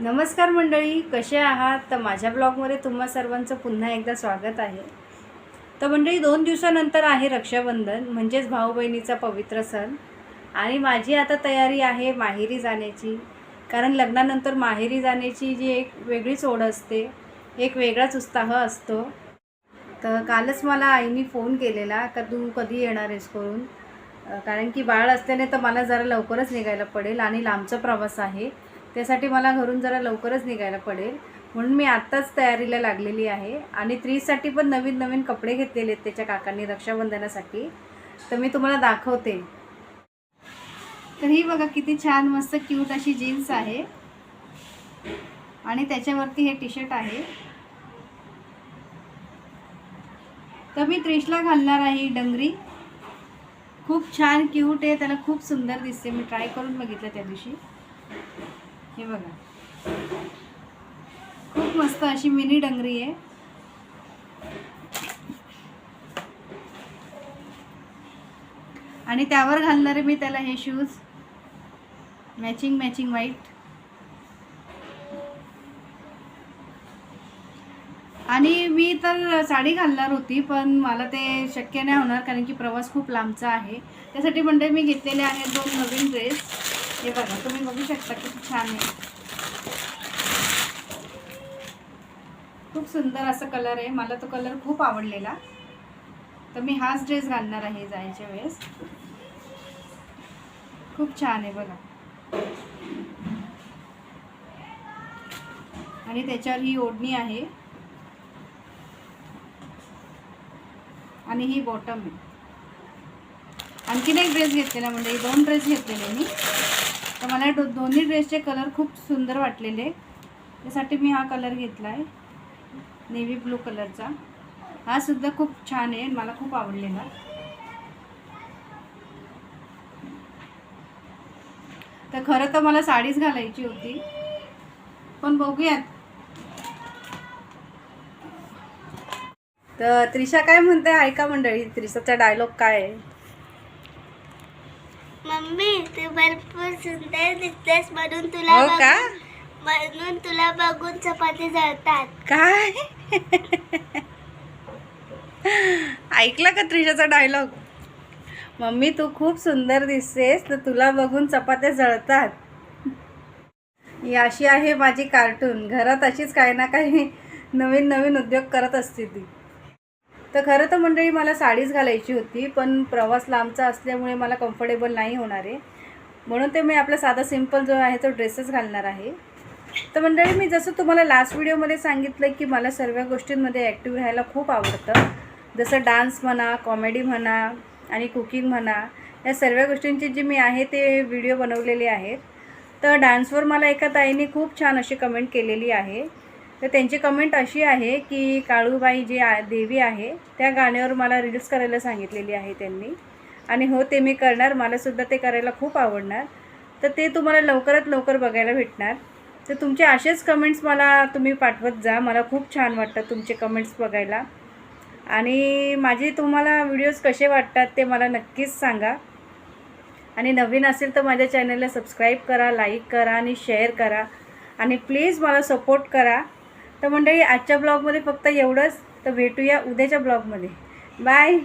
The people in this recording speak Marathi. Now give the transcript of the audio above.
नमस्कार मंडळी कसे आहात? तर माझ्या ब्लॉगमध्ये तुम्हा सर्वांचं पुन्हा एकदा स्वागत आहे. तर मंडळी दोन दिवसानंतर आहे रक्षाबंधन म्हणजेच भाऊ बहिणीचा पवित्र सण. आणि माझी आता तयारी आहे माहेरी जाण्याची. कारण लग्नानंतर माहेरी जाण्याची जी एक वेगळीच ओढ असते एक वेगळाच उत्साह असतो. तर कालच मला आईने फोन केलेला का तू कधी येणार आहेस करून? कारण की बाळ असल्याने तर मला जरा लवकरच निघायला पडेल आणि लांबचा प्रवास आहे. त्यासाठी मला घरून जरा लवकरच निघायला पडेल. म्हणून मी आत्ताच तयारीला लागलेली आहे. आणि त्रीसाठी पण नवीन नवीन कपडे घेतलेले आहेत त्याच्या काकांनी रक्षाबंधनासाठी. तर मी तुम्हाला दाखवते. तर ही बघा किती छान मस्त क्यूट अशी जीन्स आहे. आणि त्याच्यावरती हे टी शर्ट आहे. तर मी त्रिशला घालणार आहे ही डंगरी. खूप छान क्यूट आहे. त्याला खूप सुंदर दिसते. मी ट्राय करून बघितलं त्या दिवशी. हे बघा. खूप मस्त अशी मिनी डंगरी आहे. आणि त्यावर घालणारे मी त्याला हे शूज मॅचिंग मॅचिंग व्हाईट आणि मी तर साडी घालणार होती पण मला ते शक्य नाही होणार कारण की प्रवास खूप लांबचा आहे. त्यासाठी म्हणजे मी घेतलेले आहेत दोन नवीन ड्रेस हे बघा तुम्ही बघू शकता किती छान आहे. खूप सुंदर असा कलर आहे. मला तो कलर खूप आवडलेला. तर मी हाच ड्रेस घालणार आहे जायच्या वेळेस. खूप छान आहे बघा. आणि त्याच्यावर ही ओढणी आहे. आणि ही बॉटम आहे. आणखीन एक ड्रेस घेतलेला म्हणजे दोन ड्रेस घेतलेले मी. तर मला डो दोन्ही ड्रेसचे कलर खूप सुंदर वाटलेले. त्यासाठी मी हा कलर घेतला आहे नेव्ही ब्लू कलरचा हा सुद्धा खूप छान आहे. मला खूप आवडलेला. तर खरं तर मला साडीच घालायची होती. पण बघूयात. तर त्रिशा काय म्हणते ऐका मंडळी त्रिशाचा डायलॉग काय आहे? मम्मी तू भरपूर सुंदर दिसतेस म्हणून तुला हो का? बघून- म्हणून तुला बघून चपाती जळतात. काय? ऐकला का त्रिशाचा डायलॉग मम्मी तू खूप सुंदर दिसतेस तर तुला बघून चपात्या जळतात. ही अशी आहे माझी कार्टून घरात अशीच काही ना काही नवीन नवीन उद्योग करत असते ती. तर खरं तर मंडळी मला साडीच घालायची होती पण प्रवास लांबचा असल्यामुळे मला कम्फर्टेबल नाही होणार आहे. म्हणून ते मी आपला साधा सिंपल जो आहे तो ड्रेसच घालणार आहे. तर मंडळी मी जसं तुम्हाला लास्ट व्हिडिओमध्ये सांगितलं की मला सर्व गोष्टींमध्ये ॲक्टिव्ह राहायला खूप आवडतं. जसं डान्स म्हणा कॉमेडी म्हणा आणि कुकिंग म्हणा या सर्व गोष्टींची जी मी आहे ते व्हिडिओ बनवलेले आहेत. तर डान्सवर मला एका ताईने खूप छान अशी कमेंट केलेली आहे. तर त्यांची कमेंट अशी आहे की काळूबाई जी आ देवी आहे त्या गाण्यावर मला रील्स करायला सांगितलेली आहे त्यांनी. आणि हो ते मी करणार. मलासुद्धा ते करायला खूप आवडणार. तर ते तुम्हाला लवकरात लवकर बघायला भेटणार. तर तुमचे असेच कमेंट्स मला तुम्ही पाठवत जा. मला खूप छान वाटतं तुमचे कमेंट्स बघायला. आणि माझे तुम्हाला व्हिडिओज कसे वाटतात ते मला नक्कीच सांगा. आणि नवीन असेल तर माझ्या चॅनलला सबस्क्राईब करा लाईक करा आणि शेअर करा. आणि प्लीज मला सपोर्ट करा. तर मंडळी आजच्या ब्लॉगमध्ये फक्त एवढंच. तर भेटूया उद्याच्या ब्लॉगमध्ये. बाय.